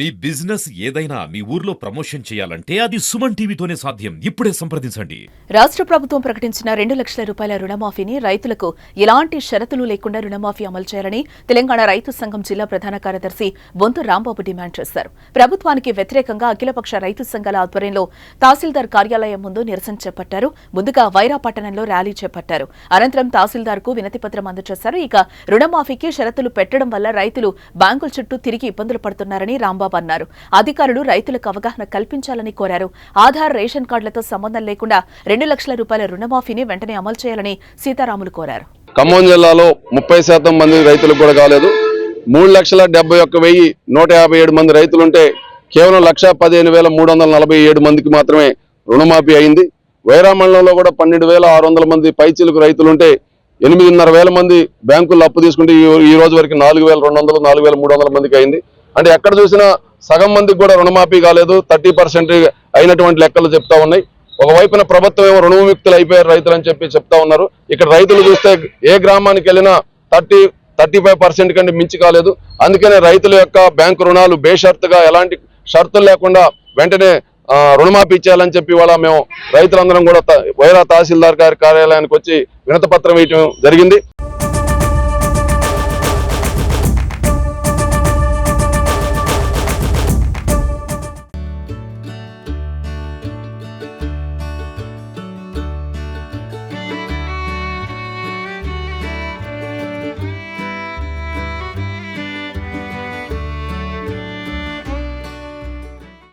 మీ business ఏదైనా మీ ఊర్లో promotion చేయాలంటే అది సుమన్ టీవీతోనే సాధ్యం. ఇప్పుడే సంప్రదించండి. రాష్ట్ర ప్రభుత్వం ప్రకటించిన రెండు లక్షల రూపాయల రుణమాఫీని రైతులకు ఎలాంటి షరతులు లేకుండా రుణమాఫీ అమలు చేయాలని తెలంగాణ రైతు సంఘం జిల్లా ప్రధాన కార్యదర్శి బొంతు రాంబాబు డిమాండ్ చేశారు. ప్రభుత్వానికి వ్యతిరేకంగా అఖిలపక్ష రైతు సంఘాల ఆధ్వర్యంలో తహసీల్దార్ కార్యాలయం ముందు నిరసన చేపట్టారు. ముందుగా వైరా పట్టణంలో ర్యాలీ చేపట్టారు. అనంతరం తహసీల్దార్కు వినతిపత్రం అందజేశారు. ఇక రుణమాఫీకి షరతులు పెట్టడం వల్ల రైతులు బ్యాంకుల చుట్టూ తిరిగి ఇబ్బందులు పడుతున్నారని రాంబాబు అన్నారు. అధికారులు రైతులకు అవగాహన కల్పించాలని కోరారు. ఆధార్ రేషన్ కార్డులతో సంబంధం లేకుండా రెండు లక్షల రూపాయల రుణమాఫీని వెంటనే అమలు చేయాలని సీతారాములు కోరారు. ఖమ్మం జిల్లాలో ముప్పై శాతం మంది రైతులకు కూడా కాలేదు. మూడు లక్షల డెబ్బై ఒక్క వెయ్యి నూట యాభై ఏడు మంది రైతులుంటే కేవలం లక్ష పదిహేను వేల మూడు వందల నలభై ఏడు మందికి మాత్రమే రుణమాఫీ అయింది. వైరా మండలంలో కూడా పన్నెండు వేల ఆరు వందల మంది పైచీలకు రైతులుంటే ఎనిమిదిన్నర వేల మంది బ్యాంకుల్లో అప్పు తీసుకుంటే ఈ రోజు వరకు నాలుగు వేల రెండు వందలు నాలుగు వేల మూడు వందల మందికి అయింది. అంటే ఎక్కడ చూసినా సగం మందికి కూడా రుణమాఫీ కాలేదు థర్టీ పర్సెంట్ అయినటువంటి లెక్కలు చెప్తా ఉన్నాయి. ఒకవైపున ప్రభుత్వం ఏమో రుణవిముక్తులు అయిపోయారు రైతులు అని చెప్పి చెప్తా ఉన్నారు. ఇక్కడ రైతులు చూస్తే ఏ గ్రామానికి వెళ్ళినా థర్టీ థర్టీ ఫైవ్ పర్సెంట్ కంటే మించి కాలేదు. అందుకనే రైతుల యొక్క బ్యాంకు రుణాలు బేషరతుగా ఎలాంటి షరతులు లేకుండా వెంటనే రుణమాఫీ ఇచ్చేయాలని చెప్పి ఇవాళ మేము రైతులందరం కూడా త- వైరా తహసీల్దార్ గారి కార్యాలయానికి వచ్చి వినతపత్రం వేయటం జరిగింది.